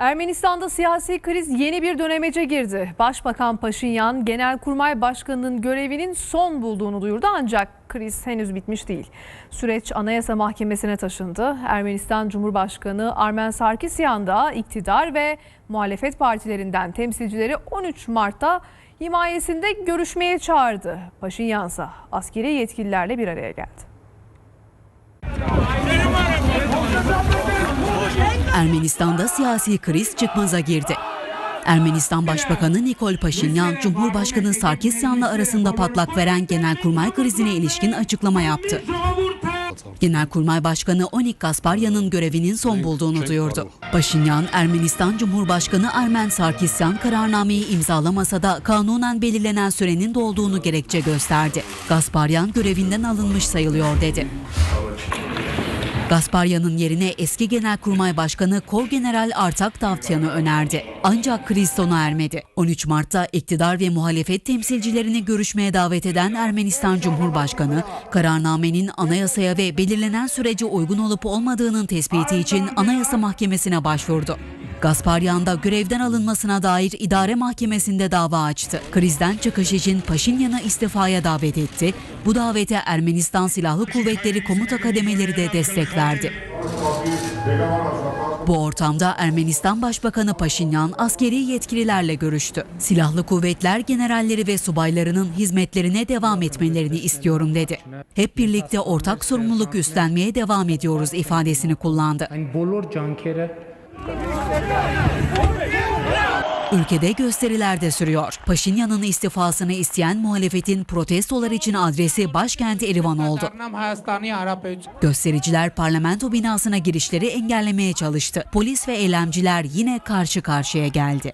Ermenistan'da siyasi kriz yeni bir dönemece girdi. Başbakan Paşinyan, Genelkurmay Başkanı'nın görevinin son bulduğunu duyurdu ancak kriz henüz bitmiş değil. Süreç Anayasa Mahkemesi'ne taşındı. Ermenistan Cumhurbaşkanı Armen Sarkisyan da iktidar ve muhalefet partilerinden temsilcileri 13 Mart'ta himayesinde görüşmeye çağırdı. Paşinyan ise askeri yetkililerle bir araya geldi. Ermenistan'da siyasi kriz çıkmaza girdi. Ermenistan Başbakanı Nikol Paşinyan, Cumhurbaşkanı Sarkisyan'la arasında patlak veren genelkurmay krizine ilişkin açıklama yaptı. Genelkurmay Başkanı Onik Gasparyan'ın görevinin son bulduğunu duyurdu. Paşinyan, Ermenistan Cumhurbaşkanı Armen Sarkisyan kararnameyi imzalamasa da kanunen belirlenen sürenin dolduğunu gerekçe gösterdi. Gasparyan görevinden alınmış sayılıyor dedi. Gasparyan'ın yerine eski Genelkurmay Başkanı Korgeneral Artak Davtyan'ı önerdi. Ancak kriz sona ermedi. 13 Mart'ta iktidar ve muhalefet temsilcilerini görüşmeye davet eden Ermenistan Cumhurbaşkanı, kararnamenin anayasaya ve belirlenen sürece uygun olup olmadığının tespiti için Anayasa Mahkemesi'ne başvurdu. Gasparyan da görevden alınmasına dair idare mahkemesinde dava açtı. Krizden çıkış için Paşinyan'ı istifaya davet etti. Bu davete Ermenistan Silahlı Kuvvetleri komuta kademeleri de destek verdi. Bu ortamda Ermenistan Başbakanı Paşinyan askeri yetkililerle görüştü. Silahlı kuvvetler generalleri ve subaylarının hizmetlerine devam etmelerini istiyorum dedi. Hep birlikte ortak sorumluluk üstlenmeye devam ediyoruz ifadesini kullandı. Ülkede gösteriler de sürüyor. Paşinyan'ın istifasını isteyen muhalefetin protestolar için adresi başkenti Erivan oldu. Göstericiler parlamento binasına girişleri engellemeye çalıştı. Polis ve eylemciler yine karşı karşıya geldi.